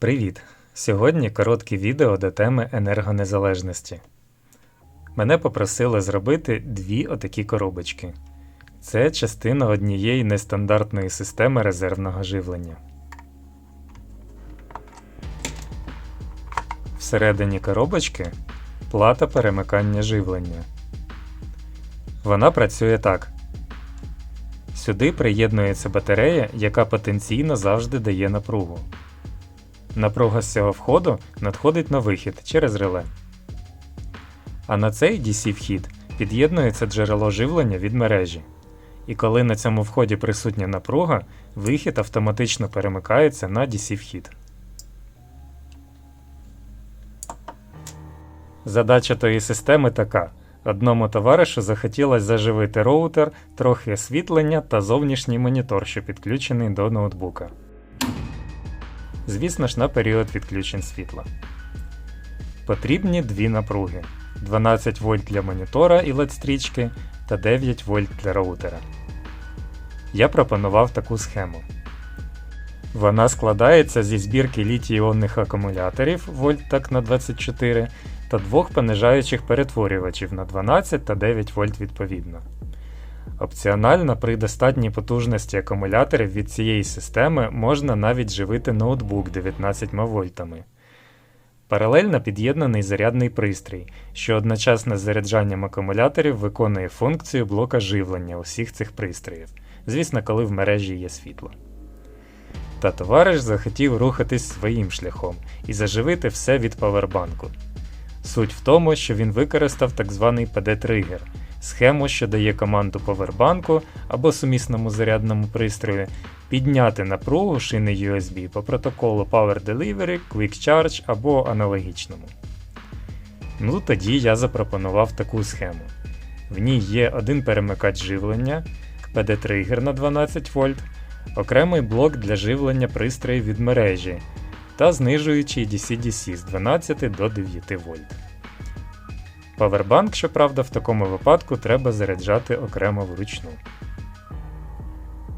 Привіт! Сьогодні коротке відео до теми енергонезалежності. Мене попросили зробити дві отакі коробочки. Це частина однієї нестандартної системи резервного живлення. Всередині коробочки плата перемикання живлення. Вона працює так. Сюди приєднується батарея, яка потенційно завжди дає напругу. Напруга з цього входу надходить на вихід через реле. А на цей DC-вхід під'єднується джерело живлення від мережі. І коли на цьому вході присутня напруга, вихід автоматично перемикається на DC-вхід. Задача тої системи така: одному товаришу захотілося заживити роутер, трохи освітлення та зовнішній монітор, що підключений до ноутбука. Звісно ж, на період відключень світла. Потрібні дві напруги: 12 вольт для монітора і LED-стрічки та 9 вольт для роутера. Я пропонував таку схему. Вона складається зі збірки літій-іонних акумуляторів вольт так на 24 та двох понижаючих перетворювачів на 12 та 9 вольт відповідно. Опціонально при достатній потужності акумуляторів від цієї системи можна навіть живити ноутбук 19 вольтами. Паралельно під'єднаний зарядний пристрій, що одночасно з заряджанням акумуляторів виконує функцію блока живлення усіх цих пристроїв, звісно, коли в мережі є світло. Та товариш захотів рухатись своїм шляхом і заживити все від павербанку. Суть в тому, що він використав так званий PD-тригер схему, що дає команду повербанку або сумісному зарядному пристрою підняти напругу шини USB по протоколу Power Delivery, Quick Charge або аналогічному. Ну тоді я запропонував таку схему. В ній є один перемикач живлення, PD-тригер на 12 вольт, окремий блок для живлення пристроїв від мережі та знижуючий DC-DC з 12 до 9 вольт. Павербанк, щоправда, в такому випадку треба заряджати окремо вручну.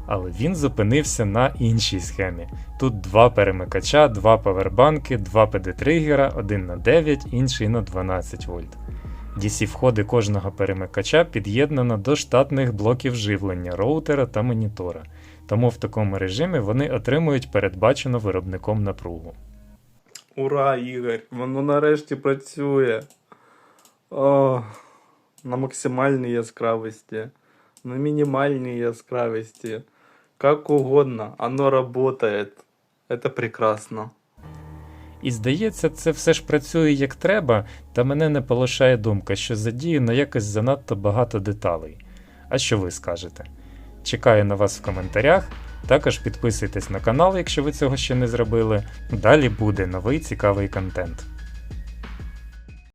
Але він зупинився на іншій схемі. Тут два перемикача, два павербанки, два PD-тригера, один на 9, інший на 12 вольт. DC-входи кожного перемикача під'єднано до штатних блоків живлення роутера та монітора, тому в такому режимі вони отримують передбачену виробником напругу. Ура, Ігор! Воно нарешті працює. О, на максимальній яскравості, на мінімальній яскравості. Как угодно, оно работает. Это прекрасно. І здається, це все ж працює як треба, та мене не полишає думка, що задіяно якось занадто багато деталей. А що ви скажете? Чекаю на вас в коментарях. Також підписуйтесь на канал, якщо ви цього ще не зробили. Далі буде новий цікавий контент.